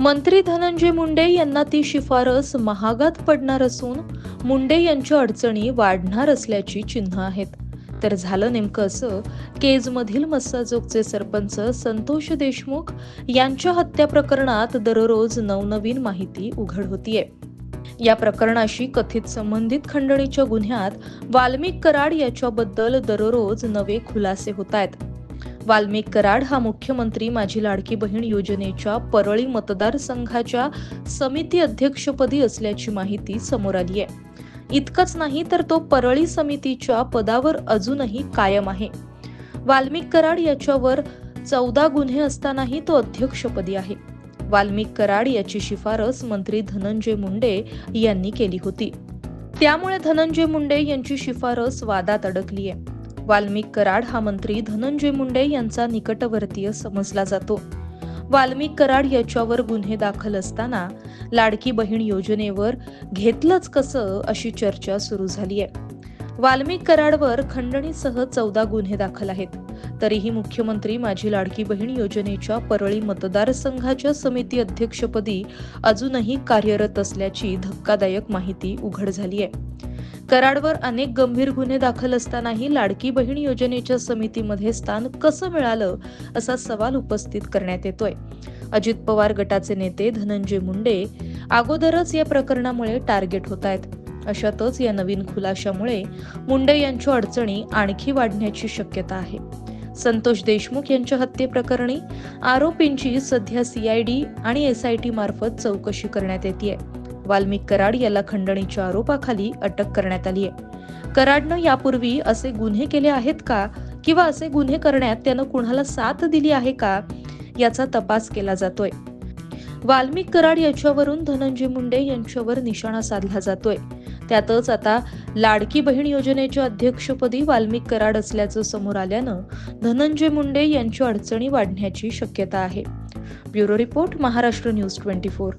मंत्री धनंजय मुंडे यांना ती शिफारस महागात पडणार असून मुंडे यांच्या अडचणी वाढणार असल्याची चिन्ह आहेत. तर झालं नेमकं असं केजमधील मस्साजोगचे सरपंच संतोष देशमुख यांच्या हत्या प्रकरणात दररोज नवनवीन माहिती उघड होतीये. या प्रकरणाशी कथित संबंधित खंडणीच्या गुन्ह्यात वाल्मिक कराड याच्याबद्दल दररोज नवे खुलासे होत आहेत वाल्मिक कराड हा मुख्यमंत्री माझी लाडकी बहीण योजनेच्या परळी मतदारसंघाच्या समिती अध्यक्षपदी असल्याची माहिती समोर आली आहे. इतकंच नाही तर तो परळी समितीच्या पदावर अजूनही कायम आहे. वाल्मिक कराड याच्यावर चौदा गुन्हे असतानाही तो अध्यक्षपदी आहे. वाल्मिक कराड याची शिफारस मंत्री धनंजय मुंडे यांनी केली होती. त्यामुळे धनंजय मुंडे यांची शिफारस वादात अडकली आहे. वाल्मिक कराड हा मंत्री धनंजय मुंडे यांचा निकटवर्तीय समजला जातो. वाल्मिक कराड याच्यावर गुन्हे दाखल असताना लाडकी बहीण योजनेवर घेतलंच कसं अशी चर्चा सुरू झाली आहे. वाल्मिक कराडवर खंडणीसह चौदा गुन्हे दाखल आहेत. तरीही मुख्यमंत्री माझी लाडकी बहीण योजनेच्या परळी मतदारसंघाच्या समिती अध्यक्षपदी अजूनही कार्यरत असल्याची धक्कादायक माहिती उघड झाली आहे. कराडवर अनेक गंभीर गुन्हे दाखल असतानाही लाडकी बहीण योजनेच्या समितीमध्ये स्थान कसं मिळालं असा सवाल उपस्थित करण्यात येतोय. अजित पवार गटाचे नेते धनंजय मुंडे अगोदरच या प्रकरणामुळे टार्गेट होत आहेत. अशातच या नवीन खुलाशामुळे मुंडे यांच्या अडचणी आणखी वाढण्याची शक्यता आहे. संतोष देशमुख यांच्या हत्येप्रकरणी आरोपींची सध्या सीआयडी आणि एसआयटी मार्फत चौकशी करण्यात येते आहे वाल्मिक कराड याला खंडणीच्या आरोपाखाली अटक करण्यात आली आहे कराडनं यापूर्वी असे गुन्हे केले आहेत का? किंवा असे गुन्हे करण्यात त्यानं कुणाला साथ दिली आहे का? याचा तपास केला जातोय. वाल्मिक कराड याच्यावरून धनंजय मुंडे यांच्यावर निशाणा साधला जातोय. त्यातच आता लाडकी बहीण योजनेच्या अध्यक्षपदी वाल्मिक कराड असल्याचं समोर आल्यानं धनंजय मुंडे यांच्या अडचणी वाढण्याची शक्यता आहे. Bureau report Maharashtra news twenty four.